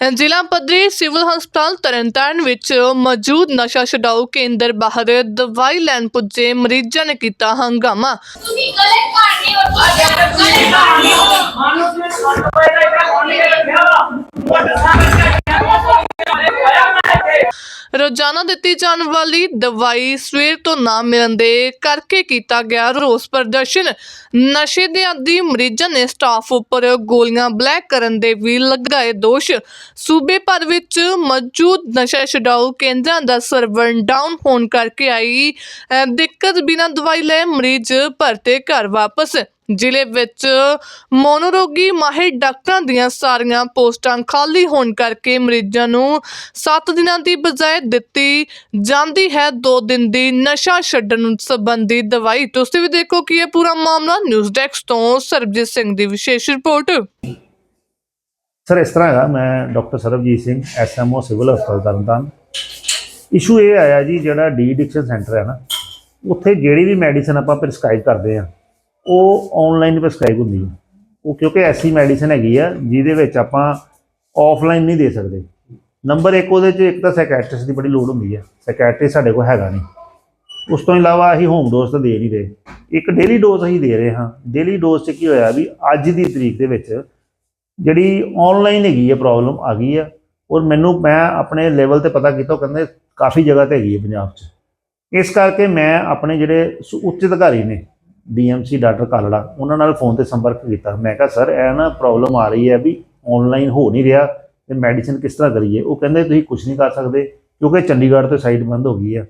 ਜ਼ਿਲ੍ਹਾ ਪੱਧਰੀ ਸਿਵਲ ਹਸਪਤਾਲ ਤਰਨਤਾਰਨ ਵਿੱਚ ਮੌਜੂਦ ਨਸ਼ਾ ਛਡਾਊ ਕੇਂਦਰ ਬਾਹਰ ਦਵਾਈ ਲੈਣ ਪੁੱਜੇ ਮਰੀਜ਼ਾਂ ਨੇ ਕੀਤਾ ਹੰਗਾਮਾ। ਤੁਸੀਂ ਗਲਤ ਕਰ ਰਹੇ ਹੋ ਗਲਤ ਕਰ ਰਹੇ ਹੋ ਮਾਨੋ ਰੋਜ਼ਾਨਾ ਦਿੱਤੀ ਜਾਣ ਵਾਲੀ ਦਵਾਈ ਸਵੇਰ ਤੋਂ ਨਾ ਮਿਲਣ ਦੇ ਕਰਕੇ ਕੀਤਾ ਗਿਆ ਰੋਸ ਪ੍ਰਦਰਸ਼ਨ। ਨਸ਼ੇ ਦੇ ਆਦੀ ਮਰੀਜ਼ਾਂ ਨੇ ਸਟਾਫ ਉੱਪਰ ਗੋਲੀਆਂ ਬਲੈਕ ਕਰਨ ਦੇ ਵੀ ਲਗਾਏ ਦੋਸ਼। ਸੂਬੇ ਭਰ ਵਿੱਚ ਮੌਜੂਦ ਨਸ਼ਾ ਛਡਾਊ ਕੇਂਦਰਾਂ ਦਾ ਸਰਵਰ ਡਾਊਨ ਹੋਣ ਕਰਕੇ ਆਈ ਦਿੱਕਤ ਬਿਨਾਂ ਦਵਾਈ ਲੈ ਮਰੀਜ਼ ਪਰਤੇ ਘਰ ਵਾਪਸ। ਜ਼ਿਲ੍ਹੇ ਵਿੱਚ ਮੋਨੋਰੋਗੀ ਮਾਹਿਰ ਡਾਕਟਰਾਂ ਦੀਆਂ ਸਾਰੀਆਂ ਪੋਸਟਾਂ ਖਾਲੀ ਹੋਣ ਕਰਕੇ ਮਰੀਜ਼ਾਂ ਨੂੰ 7 ਦਿਨਾਂ ਦੀ ਬਜਾਏ ਦਿੱਤੀ ਜਾਂਦੀ ਹੈ। 2 ਦਿਨ ਦੀ ਨਸ਼ਾ ਛੱਡਣ ਸੰਬੰਧੀ ਦਵਾਈ। ਤੁਸੀਂ ਵੀ ਦੇਖੋ ਕਿ ਇਹ ਪੂਰਾ ਮਾਮਲਾ ਨਿਊਜ਼ ਡੈਸਕ ਤੋਂ ਸਰਬਜੀਤ ਸਿੰਘ ਦੀ ਵਿਸ਼ੇਸ਼ ਰਿਪੋਰਟ। ਸਰ, ਇਸ ਤਰ੍ਹਾਂ ਹੈਗਾ, ਮੈਂ doctor Sarbjit Singh, SMO civil ਹਸਪਤਾਲ ਤਰਨਤਾਰਨ। ਇਸ਼ੂ ਇਹ ਆਇਆ ਜੀ, ਜਿਹੜਾ ਡੀ ਐਡਿਕਸ਼ਨ ਸੈਂਟਰ ਹੈ ਨਾ, ਉੱਥੇ ਜਿਹੜੀ ਵੀ ਮੈਡੀਸਨ ਆਪਾਂ ਪ੍ਰਿਸਕ੍ਰਾਈਬ ਕਰਦੇ ਆ ਉਹ ਆਨਲਾਈਨ ਪ੍ਰਿਸਕ੍ਰਾਈਬ ਹੁੰਦੀ ਹੈ। ਉਹ ਕਿਉਂਕਿ ਐਸੀ ਮੈਡੀਸਨ ਹੈਗੀ ਆ, ਜਿਹਦੇ ਵਿੱਚ ਆਪਾਂ ਆਫਲਾਈਨ ਨਹੀਂ ਦੇ ਸਕਦੇ। ਨੰਬਰ 1 ਉਹਦੇ 'ਚ, ਇੱਕ ਤਾਂ ਸਾਈਕੈਟ੍ਰਿਸਟ ਦੀ ਬੜੀ ਲੋੜ ਹੁੰਦੀ ਹੈ ਸਾਈਕੈਟ੍ਰਿਸਟ ਸਾਡੇ ਕੋਲ ਹੈਗਾ ਨਹੀਂ। ਉਸ ਤੋਂ ਇਲਾਵਾ ਅਸੀਂ ਹੋਮ ਡੋਜ਼ ਤਾਂ ਦੇ ਨਹੀਂ ਰਹੇ। ਇੱਕ ਡੇਲੀ ਡੋਜ਼ ਅਸੀਂ ਦੇ ਰਹੇ ਹਾਂ। ਡੇਲੀ ਡੋਜ਼ 'ਚ ਕੀ ਹੋਇਆ ਵੀ ਅੱਜ ਦੀ ਤਰੀਕ ਦੇ ਵਿੱਚ ਜਿਹੜੀ ਆਨਲਾਈਨ ਹੈਗੀ ਹੈ ਪ੍ਰੋਬਲਮ ਆ ਗਈ ਆ। ਔਰ ਮੈਨੂੰ, ਮੈਂ ਆਪਣੇ ਲੈਵਲ ਤੇ ਪਤਾ ਕੀਤਾ, ਉਹ ਕਹਿੰਦੇ ਕਾਫੀ ਜਗ੍ਹਾ ਤੇ ਹੈਗੀ ਹੈ ਪੰਜਾਬ 'ਚ। ਇਸ ਕਰਕੇ ਮੈਂ ਆਪਣੇ ਜਿਹੜੇ ਸ- ਉੱਚ ਅਧਿਕਾਰੀ ਨੇ ਡੀਐਮਸੀ ਡਾਕਟਰ ਕਾਲੜਾ, ਉਹਨਾਂ ਨਾਲ ਫੋਨ ਤੇ ਸੰਪਰਕ ਕੀਤਾ। ਮੈਂ ਕਿਹਾ, ਸਰ, ਇਹ ਨਾ ਪ੍ਰੋਬਲਮ ਆ ਰਹੀ ਹੈ ਵੀ ਆਨਲਾਈਨ ਹੋ ਨਹੀਂ ਰਿਹਾ ਤੇ ਮੈਡੀਸਿਨ ਕਿਸ ਤਰ੍ਹਾਂ ਕਰੀਏ? ਉਹ ਕਹਿੰਦੇ, ਤੁਸੀਂ ਕੁਝ ਨਹੀਂ ਕਰ ਸਕਦੇ ਕਿਉਂਕਿ ਚੰਡੀਗੜ੍ਹ ਤੋਂ ਸਾਈਟ ਬੰਦ ਹੋ ਗਈ ਹੈ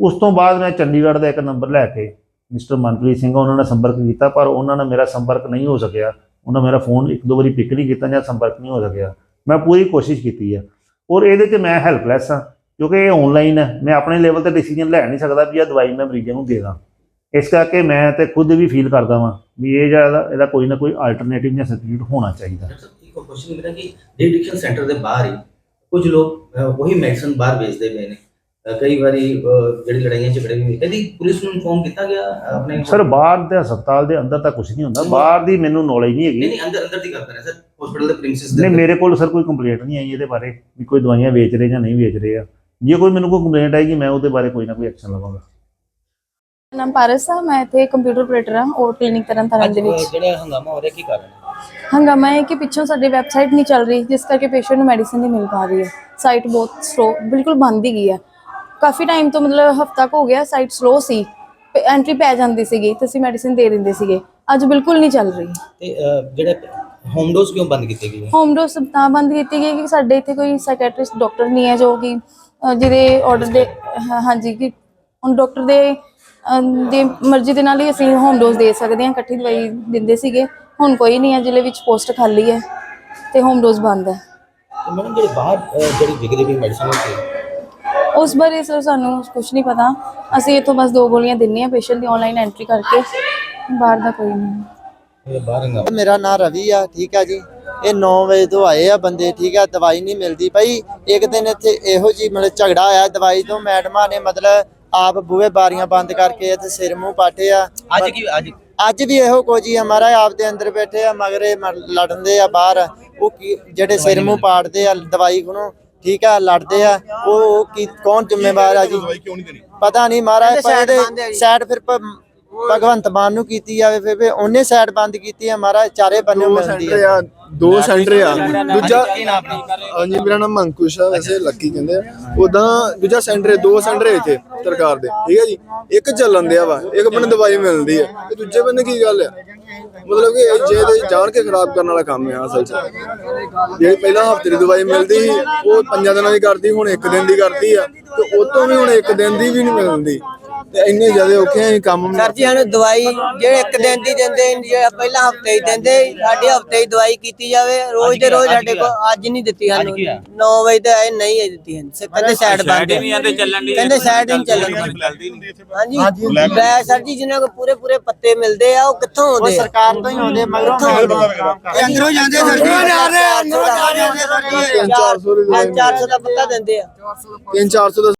ਉਸ ਤੋਂ ਬਾਅਦ ਮੈਂ ਚੰਡੀਗੜ੍ਹ ਦਾ ਇੱਕ ਨੰਬਰ ਲੈ ਕੇ ਮਿਸਟਰ ਮਨਪ੍ਰੀਤ ਸਿੰਘ ਉਹਨਾਂ ਨਾਲ ਸੰਪਰਕ ਕੀਤਾ, ਪਰ ਉਹਨਾਂ ਨਾਲ ਮੇਰਾ ਸੰਪਰਕ ਨਹੀਂ ਹੋ ਸਕਿਆ। ਉਹਨਾਂ ਮੇਰਾ ਫੋਨ ਇੱਕ ਦੋ ਵਾਰੀ ਪਿਕ ਨਹੀਂ ਕੀਤਾ ਜਾਂ ਸੰਪਰਕ ਨਹੀਂ ਹੋ ਸਕਿਆ। ਮੈਂ ਪੂਰੀ ਕੋਸ਼ਿਸ਼ ਕੀਤੀ ਹੈ ਔਰ ਇਹਦੇ 'ਚ ਮੈਂ ਹੈਲਪਲੈਸ ਹਾਂ ਕਿਉਂਕਿ ਇਹ ਆਨਲਾਈਨ ਹੈ ਮੈਂ ਆਪਣੇ ਲੈਵਲ ਤੇ ਡਿਸੀਜਨ ਲੈ ਨਹੀਂ ਸਕਦਾ ਵੀ ਇਹ ਦਵਾਈ ਮੈਂ ਮਰੀਜ਼ਾਂ ਨੂੰ ਦੇ ਦਾਂ। ਇਸ ਕਰਕੇ ਮੈਂ ਤੇ ਖੁਦ ਵੀ ਫੀਲ ਕਰਦਾ ਵਾਂ ਵੀ ਇਹ ਜਿਹੜਾ ਇਹਦਾ ਕੋਈ ਨਾ ਕੋਈ ਆਲਟਰਨੇਟਿਵ ਜਾਂ ਸਬਸਟੀਟਿਊਟ ਹੋਣਾ ਚਾਹੀਦਾ। ਡਾਕਟਰ ਸਾਹਿਬ ਇੱਕ ਕੁਐਸਚਨ ਮੇਰਾ ਕਿ ਐਡਿਕਸ਼ਨ ਸੈਂਟਰ ਦੇ ਬਾਹਰ ਹੀ ਕੁਝ ਲੋਕ ਉਹੀ ਮੈਡੀਸਨ ਬਾਹਰ ਵੇਚਦੇ ਪਏ ਨੇ। ਕਈ ਵਾਰੀ ਜਿਹੜੀ ਲੜਾਈਆਂ ਝਗੜੇ ਵੀ ਇਹਦੀ ਪੁਲਿਸ ਨੂੰ ਇਨਫੋਰਮ ਕੀਤਾ ਗਿਆ ਆਪਣੇ ਸਰ ਬਾਹਰ ਦੇ ਹਸਪਤਾਲ ਦੇ ਅੰਦਰ ਤਾਂ ਕੁਝ ਨਹੀਂ ਹੁੰਦਾ। ਬਾਹਰ ਦੀ ਮੈਨੂੰ ਨੌਲੇਜ ਨਹੀਂ ਹੈਗੀ। ਨਹੀਂ ਅੰਦਰ ਅੰਦਰ ਦੀ ਗੱਲ ਕਰ ਰਹੇ ਸਰ। ਹਸਪੀਟਲ ਦੇ ਪ੍ਰੀਮਿਸਿਸ ਦੇ ਨਹੀਂ। ਮੇਰੇ ਕੋਲ ਸਰ ਕੋਈ ਕੰਪਲੇਂਟ ਨਹੀਂ ਆਈ ਇਹਦੇ ਬਾਰੇ ਵੀ ਕੋਈ ਦਵਾਈਆਂ ਵੇਚ ਰਹੇ ਜਾਂ ਨਹੀਂ ਵੇਚ ਰਹੇ ਆ। ਜੇ ਕੋਈ ਮੈਨੂੰ ਕੋਈ ਕੰਪਲੇਂਟ ਆਏਗੀ ਮੈਂ ਉਹਦੇ ਬਾਰੇ ਕੋਈ ਨਾ ਕੋਈ ਐਕਸ਼ਨ ਲਵਾਂਗਾ। ਨਾਮ ਪਾਰਸ ਆ ਮੈਂ ਇੱਥੇ ਕੰਪਿਊਟਰ ਆਪਰੇਟਰ ਹਾਂ ਔਰ ਕਲੀਨਿਕ ਤਰਨਤਾਰਨ ਦੇ ਵਿੱਚ। ਜਿਹੜਾ ਹੰਗਾਮਾ ਹੋ ਰਿਹਾ ਕੀ ਕਾਰਨ ਹੈ? ਹੰਗਾਮਾ ਹੈ ਕਿ ਪਿੱਛੋਂ ਸਾਡੀ ਵੈਬਸਾਈਟ ਨਹੀਂ ਚੱਲ ਰਹੀ ਜਿਸ ਕਰਕੇ ਪੇਸ਼ੈਂਟ ਨੂੰ ਮੈਡੀਸਿਨ ਨਹੀਂ ਮਿਲ ਪਾ ਰਹੀ ਹੈ। ਸਾਈਟ ਬਹੁਤ ਸਲੋ ਬਿਲਕੁਲ ਬੰਦ ਹੀ ਗਈ ਹੈ। ਕਾਫੀ ਟਾਈਮ ਤੋਂ ਮਤਲਬ ਹਫਤਾ ਕੁ ਹੋ ਗਿਆ ਸਾਈਟ ਸਲੋ ਸੀ। ਐਂਟਰੀ ਪੈ ਜਾਂਦੀ ਸੀਗੀ ਤੇ ਅਸੀਂ ਮੈਡੀਸਿਨ ਦੇ ਦਿੰਦੇ ਸੀਗੇ। ਅੱਜ ਬਿਲਕੁਲ ਨਹੀਂ ਚੱਲ ਰਹੀ। ਤੇ ਅਹ, ਜਿਹੜੇ ਹੋਮ ਡੋਜ਼ ਕਿਉਂ ਬੰਦ ਕੀਤੇ ਗਏ ਹੋਮ ਡੋਸ ਤਾਂ ਬੰਦ ਕੀਤੀ ਗਈ ਕਿ ਸਾਡੇ ਇੱਥੇ ਕੋਈ ਸਾਈਕੈਟ੍ਰਿਸਟ ਡਾਕਟਰ ਨਹੀਂ ਹੈ ਜੋ ਕਿ ਜਿਹਦੇ ਆਰਡਰ ਦੇ ਹਾਂ- ਹਾਂਜੀ ਕਿ ਹੁਣ ਡਾਕਟਰ ਦੇ ਦੀ ਮਰਜ਼ੀ ਦੇ ਨਾਲ ਹੀ ਅਸੀਂ ਹੋਮ ਡੋਜ਼ ਦੇ ਸਕਦੇ ਹਾਂ ਇਕੱਠੀ ਦਵਾਈ ਦਿੰਦੇ ਸੀਗੇ। ਹੁਣ ਕੋਈ ਨਹੀਂ ਹੈ ਜ਼ਿਲ੍ਹੇ ਵਿੱਚ ਪੋਸਟ ਖਾਲੀ ਹੈ ਤੇ ਹੋਮ ਡੋਜ਼ ਬੰਦ ਹੈ। ਤੇ ਮੈਡਮ ਜਿਹੜੇ ਬਾਹਰ ਅਹ, ਜਿਹੜੀ ਵਿਕਦੀ ਵੀ ਮੈਡੀਸਨ ਹੁੰਦੀ ਉਸ ਬਾਰੇ ਸਰ ਸਾਨੂੰ ਕੁਝ ਨਹੀਂ ਪਤਾ। ਅਸੀਂ ਇੱਥੋਂ ਬਸ ਦੋ ਗੋਲੀਆਂ ਦਿੰਨੇ ਆ ਪੇਸ਼ੈਂਟ ਦੀ ਆਨਲਾਈਨ ਐਂਟਰੀ ਕਰਕੇ। ਬਾਹਰ ਦਾ ਕੋਈ ਨਹੀਂ। ਇਹ ਬਾਹਰ ਹੰਗਾਮਾ ਮੇਰਾ ਨਾਮ ਰਵੀ ਆ ਠੀਕ ਆ ਜੀ। ਇਹ 9 ਵਜੇ ਤੋਂ ਆਏ ਆ ਬੰਦੇ ਠੀਕ ਆ ਦਵਾਈ ਨਹੀਂ ਮਿਲਦੀ ਭਾਈ ਇੱਕ ਦਿਨ ਇੱਥੇ ਇਹੋ ਜੀ ਮਤਲਬ ਝਗੜਾ ਆਇਆ ਦਵਾਈ ਤੋਂ ਮੈਡਮਾਂ ਨੇ ਮਤਲਬ ਆਪ ਬੂਹੇ ਬਾਰੀਆਂ ਬੰਦ ਕਰਕੇ ਇੱਥੇ ਸਿਰ ਮੂੰਹ ਪਾਟੇ ਆ। ਅੱਜ ਕੀ ਅੱਜ ਅੱਜ ਵੀ ਇਹੋ ਕੁਝ ਹੀ ਹਮਾਰਾ ਆਪ ਦੇ ਅੰਦਰ ਬੈਠੇ ਆ ਮਗਰੇ ਲੜਨਦੇ ਆ ਬਾਹਰ। ਉਹ ਕੀ ਜਿਹੜੇ ਸਿਰ ਮੂੰਹ ਪਾੜਦੇ ਆ ਦਵਾਈ ਕੋਲੋਂ ਠੀਕ ਆ ਲੜਦੇ ਆ। ਉਹ ਕੀ ਕੌਣ ਜ਼ਿੰਮੇਵਾਰ ਆ ਜੀ? ਪਤਾ ਨਹੀਂ ਮਹਾਰਾਜ ਪਰ ਇਹਦੇ ਸਾਈਡ ਫਿਰ ਭਗਵੰਤ ਮਾਨ ਨੂੰ ਕੀਤੀ ਜਾਵੇ ਫਿਰ ਉਹਨੇ ਸਾਈਡ ਬੰਦ ਕੀਤੀ ਆ ਮਹਾਰਾਜ ਚਾਰੇ ਬੰਨੇ ਮਿਲਦੀ ਆ। ਆ ਦੋ ਸੈਂਟਰ ਆ। ਦੂਜਾ ਹਾਂਜੀ ਮੇਰਾ ਨਾਮ ਅੰਕੁਸ਼ ਆ ਵੈਸੇ ਲੱਕੀ ਕਹਿੰਦੇ ਆ। ਉਦਾਂ ਦੂਜਾ ਸੈਂਟਰ ਦੋ ਸੈਂਟਰ ਇੱਥੇ ਸਰਕਾਰ ਦੇ। ਠੀਕ ਹੈ ਜੀ? ਇੱਕ ਚੱਲਣ ਦਿਆ ਵਾ ਇੱਕ ਬੰਨੇ ਦਵਾਈ ਮਿਲਦੀ ਹੈ। ਤੇ ਦੂਜੇ ਬੰਨੇ ਕੀ ਗੱਲ ਆ? ਮਤਲਬ ਕਿ ਇਹ ਜੇ ਤੇ ਜਾਣ ਕੇ ਖਰਾਬ ਕਰਨ ਵਾਲਾ ਕੰਮ ਆ ਅਸਲ 'ਚ। ਜਿਹੜੀ ਪਹਿਲਾਂ ਹਫ਼ਤੇ ਦੀ ਦਵਾਈ ਮਿਲਦੀ ਸੀ ਉਹ ਪੰਜਾਂ ਦਿਨਾਂ ਦੀ ਕਰਦੀ ਹੁਣ ਇੱਕ ਦਿਨ ਦੀ ਕਰਦੀ ਆ। ਤੇ ਉਹ ਤੋਂ ਵੀ ਹੁਣ ਇੱਕ ਦਿਨ ਦੀ ਵੀ ਨਹੀਂ ਮਿਲਦੀ। ਤੇ ਇੰਨੇ ਜ਼ਿਆਦਾ ਔਖੇ ਆ ਇਹ ਕੰਮ ਸਰ ਜੀ ਸਾਨੂੰ ਦਵਾਈ ਜਿਹੜੇ ਇੱਕ ਦਿਨ ਦੀ ਦਿੰਦੇ ਜੇ ਪਹਿਲਾਂ ਹਫ਼ਤੇ ਹੀ ਦਿੰਦੇ ਸਾਡੇ ਹਫ਼ਤੇ ਹੀ ਦਵਾਈ ਕੀਤੀ ਜਾਵੇ ਰੋਜ਼ ਦੇ ਰੋਜ਼ ਸਾਡੇ ਕੋਲ ਅੱਜ ਨਹੀਂ ਦਿੱਤੀ ਸਾਨੂੰ। 9 ਵਜੇ ਤੇ ਆਏ ਨਹੀਂ ਹੈ ਦਿੱਤੀ ਹਨ ਕਹਿੰਦੇ ਸਾਈਡ ਬੰਦ ਹੈ। ਕਹਿੰਦੇ ਸਾਈਡ ਨਹੀਂ ਚੱਲਣ ਹਾਂਜੀ। ਬੈ ਸਰ ਜੀ ਜਿਨ੍ਹਾਂ ਕੋ ਪੂਰੇ ਪੂਰੇ ਪੱਤੇ ਮਿਲਦੇ ਆ ਉਹ ਕਿੱਥੋਂ ਆਉਂਦੇ ਸਰਕਾਰ ਤੋਂ ਹੀ ਆਉਂਦੇ ਮਗਰੋਂ ਕਿੱਥੋਂ ਆਉਂਦੇ ਅੰਦਰੋਂ ਜਾਂਦੇ ਸਰ ਜੀ। ਅੰਦਰੋਂ ਜਾਂਦੇ ਸਰ ਜੀ। 400 ਦੀ 400 ਪੱਤਾ ਦਿੰਦੇ ਆ। 3-400 ਦਾ